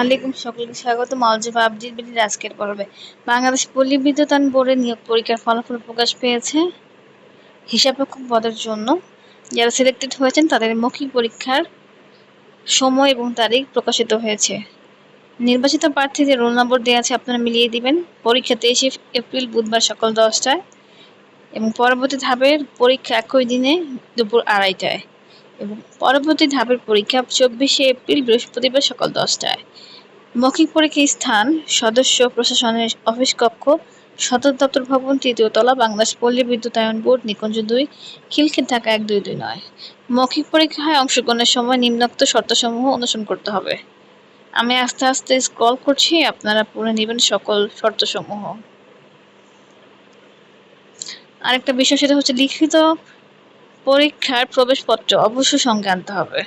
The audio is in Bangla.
আলাইকুম সকলকে স্বাগত মালজেবা আপডেট বিডির আজকের পর্বে। বাংলাদেশ পল্লী বিদ্যুতায়ন বোর্ডের নিয়োগ পরীক্ষার ফলাফল প্রকাশ পেয়েছে হিসাবরক্ষক পদের জন্য। যারা সিলেক্টেড হয়েছেন, তাদের মৌখিক পরীক্ষার সময় এবং তারিখ প্রকাশিত হয়েছে। নির্বাচিত প্রার্থীদের রোল নম্বর দেওয়া আছে, আপনারা মিলিয়ে দিবেন। পরীক্ষা তেইশে এপ্রিল, বুধবার সকাল দশটায় এবং পরবর্তী ধাপের পরীক্ষা একই দিনে দুপুর আড়াইটায়। এবং পরবর্তী ধাপের পরীক্ষা চব্বিশে এপ্রিল বৃহস্পতিবার সকাল দশটায়। মৌখিক পরীক্ষার স্থান, সদস্য, প্রশাসনের অফিস কক্ষ, সদর দপ্তর ভবন, তৃতীয় তলা, বাংলাদেশ পল্লী বিদ্যুতায়ন বোর্ড, নিকুঞ্জ দুই খিলখিল ঢাকা এক, দুই দুই, নয়। মৌখিক পরীক্ষায় অংশগ্রহণের সময় নিম্নোক্ত শর্তসমূহ অনুসরণ করতে হবে। আমি আস্তে আস্তে স্ক্রল করছি, আপনারা পড়ে নেবেন সকল শর্তসমূহ। আরেকটা বিষয়, সেটা হচ্ছে লিখিত পরীক্ষার প্রবেশপত্র অবশ্যই সঙ্গে আনতে হবে।